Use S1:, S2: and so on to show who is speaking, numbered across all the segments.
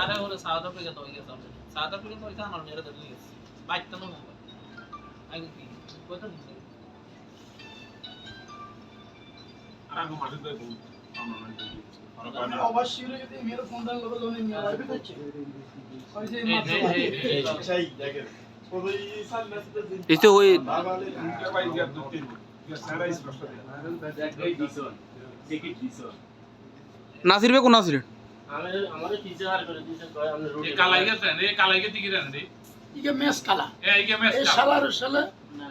S1: আরে ওরে south Africa তো গেছে সাউথ আফ্রিকা তো আমার মেয়েরা ধরে গেছে। বাইকটা তো নম্বর আগে কি কত দিন
S2: অবশ্যই যদি মেয়ের ফোন দেন লোক লোনে নিয়ে হচ্ছে ওই যে
S1: এই
S2: মাত্র
S1: এই এই
S3: এই তো ওই নাসির বে কোন নাসির
S4: কালাই গেছেন এই কালাই গেছে কি জানেন
S2: ইকে মেস কালা।
S4: এই গে মেস
S2: এই শালার শালা।
S1: না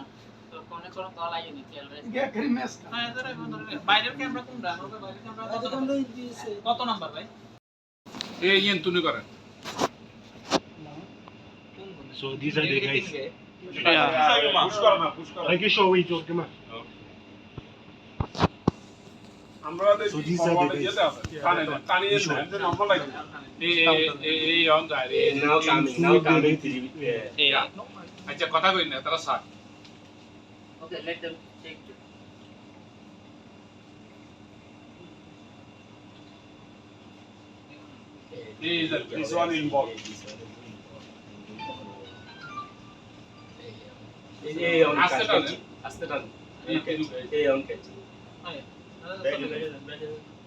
S1: তো কোনে কোন কল নি তেল রে?
S2: খালি মেস কালা।
S1: বাইরের ক্যামেরা কোনটা? আমাদের বাইরের ক্যামেরা কত নাম্বার কত নাম্বার ভাই?
S4: এই ইয়েন তুনি করেন।
S5: So these are the guys.
S3: Yeah.
S4: আমরা
S5: the guys.
S4: টানে টানি নম্বর লাগে এই এই এই অন যায় রে
S5: Now coming, now coming. Yeah.
S4: আচ্ছা কথা কই না তারা সাক
S1: ওকে লেট देम টেক
S4: এই যে
S5: one involved. এই on
S4: আস্তে
S5: catch. আস্তে টান।
S4: এই তিনু
S5: এই on catch.
S1: হ্যাঁ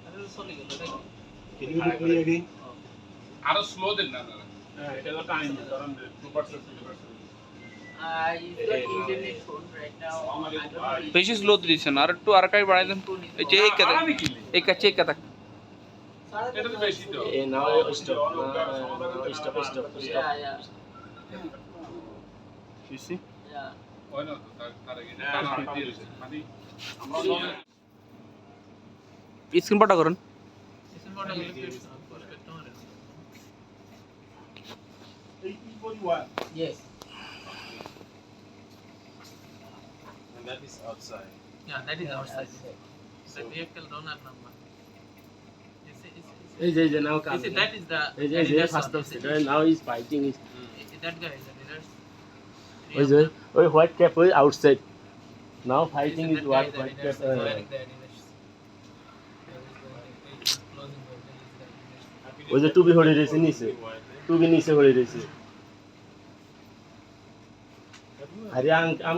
S1: আরে চলে গেল দেখো
S5: Can you replay again?
S4: আরো স্লো দেন না আপনারা এটা তো টানি কারণ 2%
S1: I use internet phone right now I don't know
S3: বেশি স্লো দিয়েছেন আর একটু আর কাই বাড়াই দেন এই যে এই কাদা
S4: আরামে কিনলে।
S3: এই কাছে এই কাদা
S4: এটা তো বেশি তো
S5: Eh, now stop. Now, now stop, stop,
S1: yeah
S5: stop.
S1: Yeah
S3: You see?
S1: ইয়া
S4: হয় না তো তার তার আগে টানা দিয়ে দিয়েছে মানে আমরা
S3: স্ক্রিন পাটা করেন
S1: ইসেন বড় গেলে পেট তোমার Yes.
S5: And that is outside.
S1: Yeah, that is our side. The vehicle donor number. You see, you see, you
S5: এই যে এই যে now
S1: see, you see,
S5: coming.
S1: that is the.
S5: এই যে এই
S1: that
S5: যে
S1: is the
S5: first
S1: son.
S5: of
S1: You see,
S5: seater, now he's fighting is
S1: you see, That guy is the leader.
S5: ওই যে ওই হোয়াইট ক্যাপ ওই outside now fighting is
S1: that
S5: white
S1: guy, the
S5: white
S1: leader, cap
S5: ওই যে টুপি হরে রয়েছে নিচে। টুপি নিচে হরে রয়েছে আরে আম